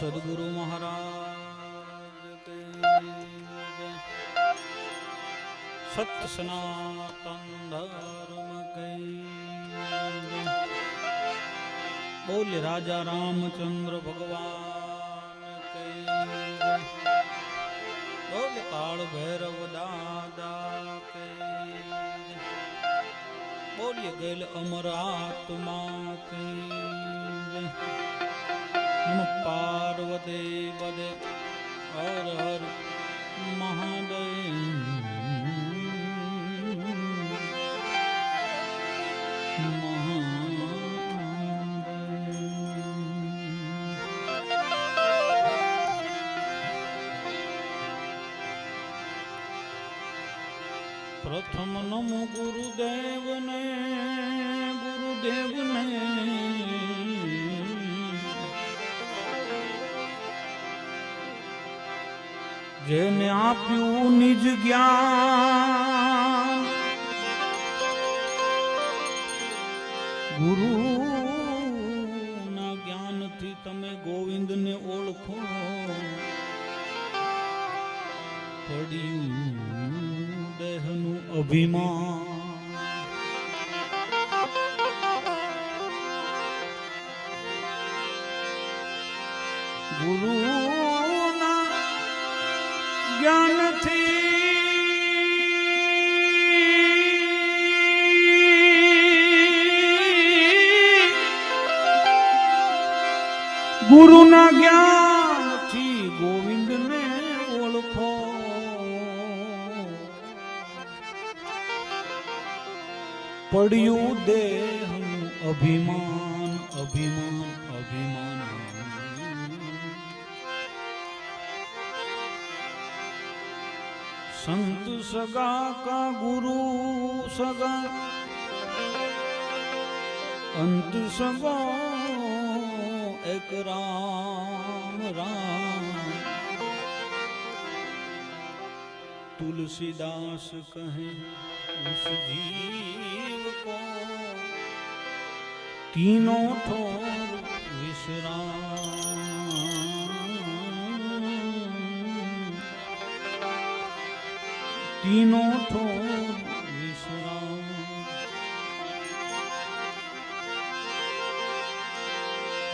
સદગુરુ મહારાજ. સત સનાતન ધર્મ કઈ બોલ બોલે રાજા રામચંદ્ર ભગવાન કઈ બોલ બોલે કાળ ભૈરવ દાદા કઈ બોલ ગેલ અમર આત્મા કે જય. નમ પાર્વતી પદે હર હર મહાદેવ. જેને આપ્યું નિજ જ્ઞાન. ગુરુ ના જ્ઞાનથી તમે ગોવિંદને ઓળખો. પડ્યું દેહનું અભિમાન. ગુરુના જ્ઞાનથી ગોવિંદને ઓળખો. પડ્યું દેહ અભિમાન અભિમાન અભિમાન. સંત સગા કા ગુરુ સગા, અંત સગો એક રામ રામ तुलसीदास कहें उस जीव को तीनों ठोर विश्राम तीनों ठोर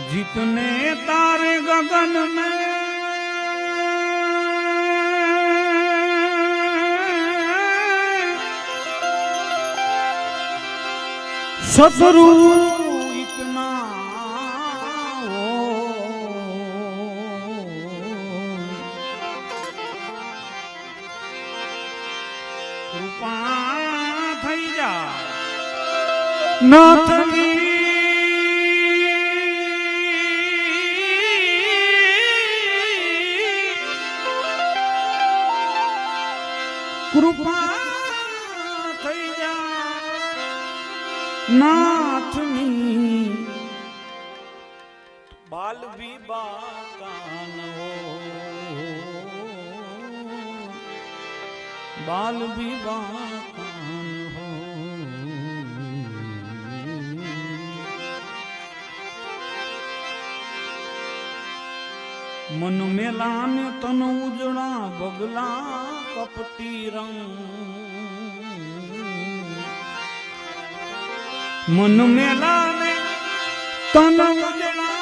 જીતને તારે ગગન મે શત્રુ ઇતના કૃપા થઈ જા. નાથની બગલા કપટી રંગ મન મેલા ને તન ઉજળા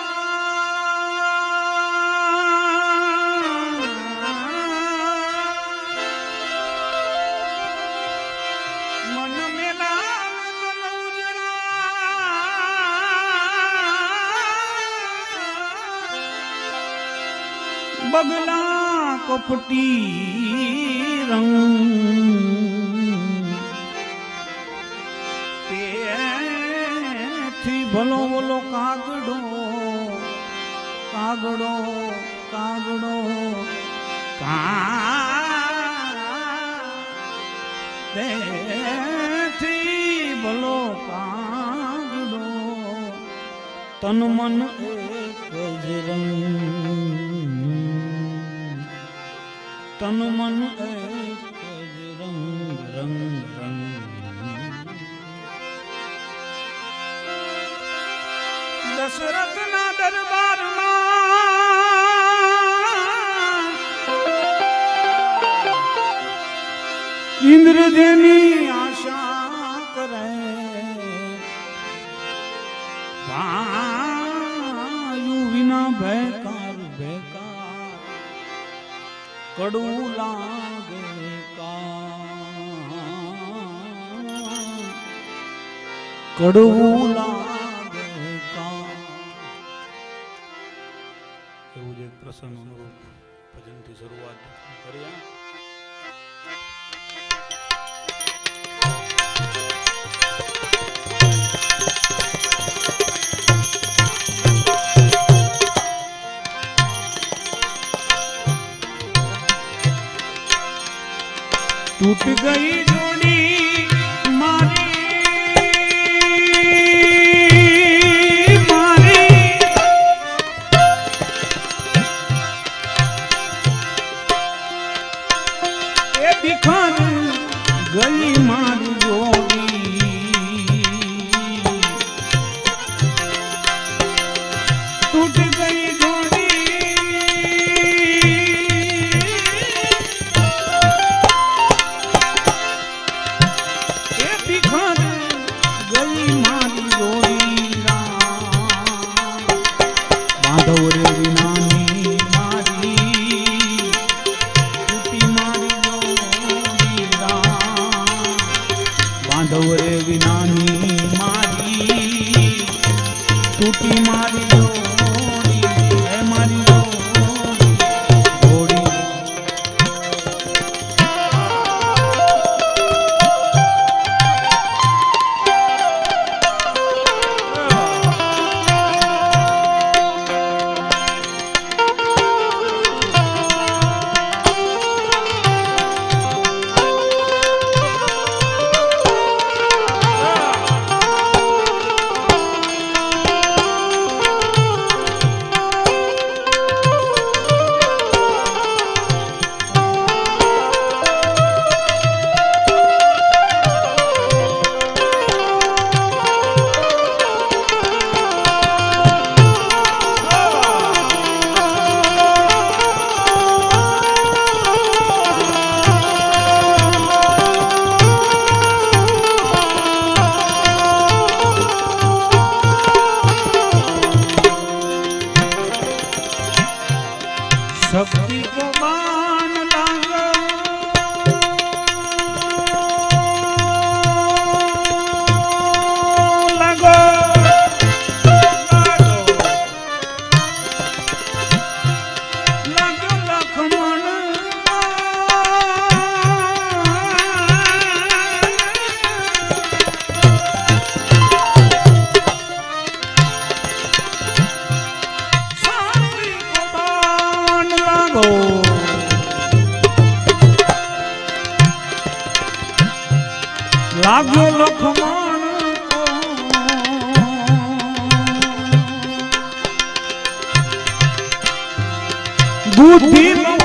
બગલા કપટી રંગ ભલો ભલો કાગડો કાગડો કાગડો કા તેથી ભલો કાગડો તન મન એક જ રંગ તન મન એક જ રંગ રંગ રંગ. દશરથના દરબારમાં ઇન્દ્રદેની કડવું લાગે કામ એવું જ એક પ્રસંગ અનુરૂપ ભજનથી શરૂઆત કરીએ टूट गई ગલી મારું લાગ્યો લખમાન બુદ્ધિ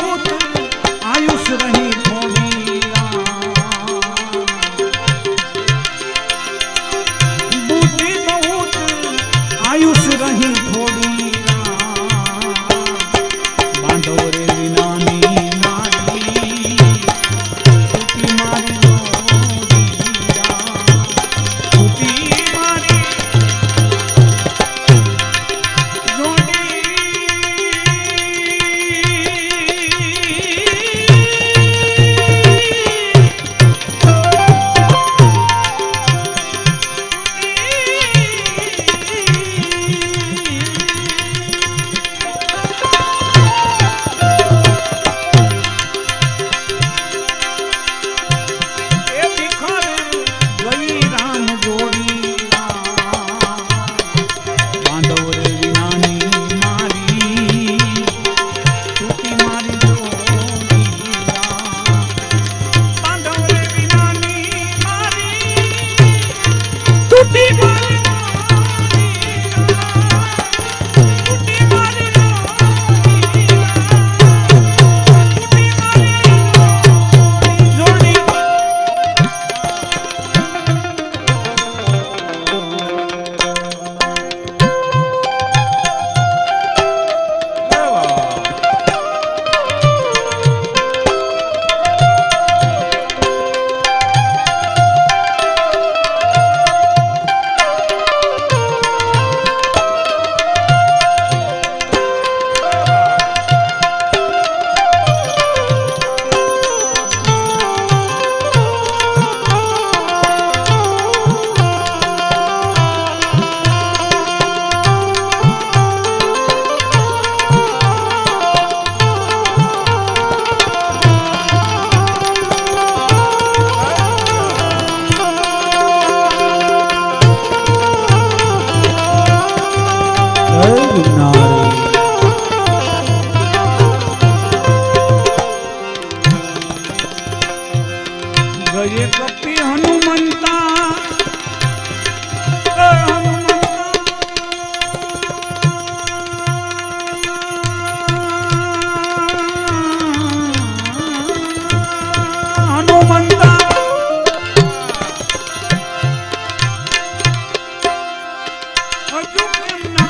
મજુક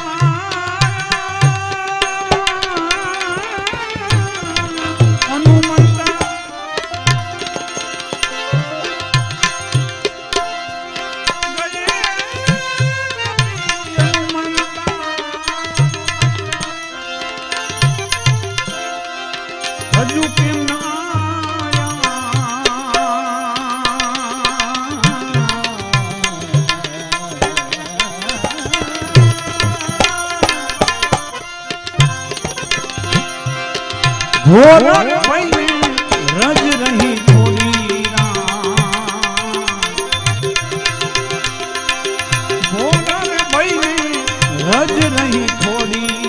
ઢોર રજ રહી રજ રહી થોડી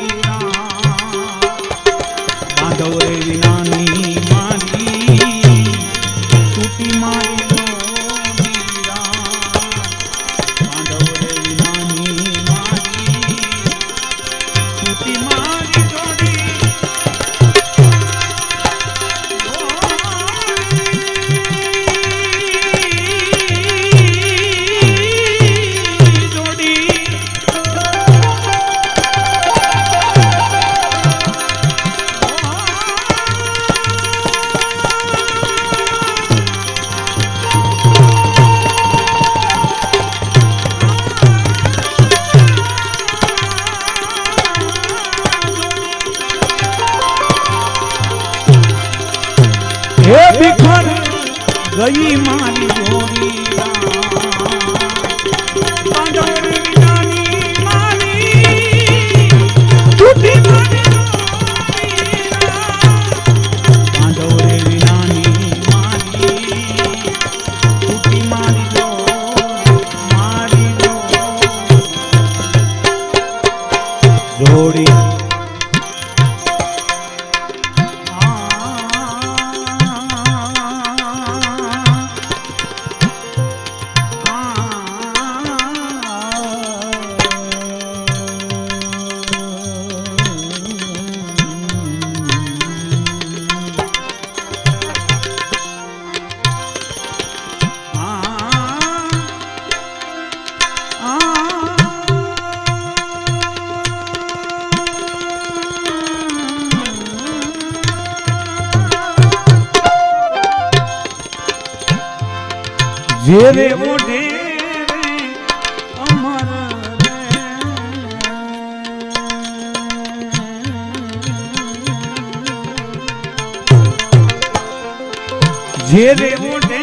ઘેરે ઉઠી ઘેરે ઉઠે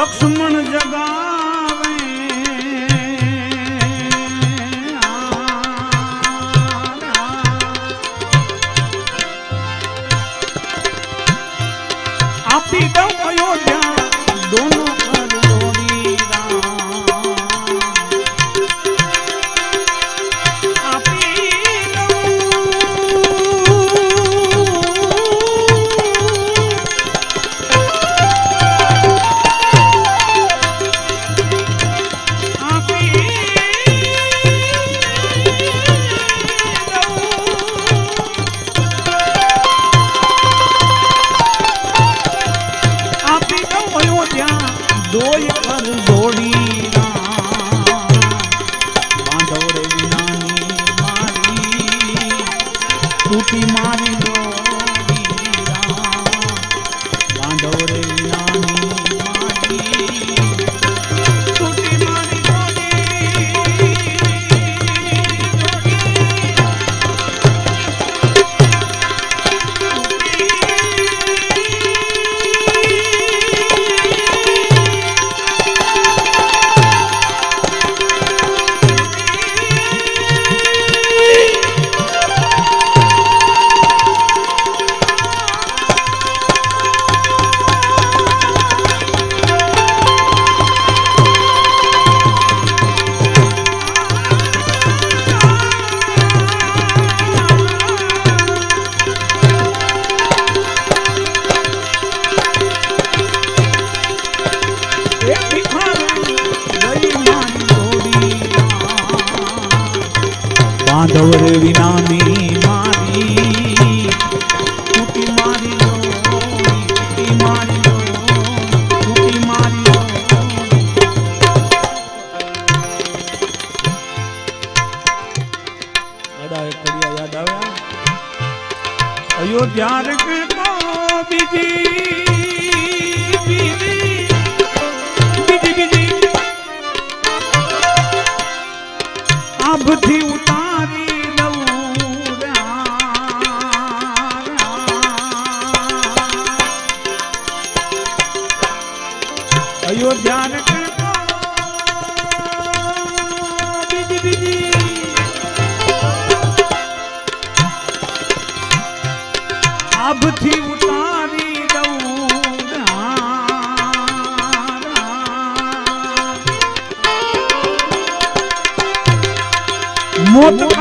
ಲಕ್ಷ್ಮಣ દોય પર દોડી અયોધ્યા બીજી આભથી ઉતાર નાભથી ઉતારી દઉં મોટું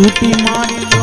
વિનાની મારી તૂટી મારી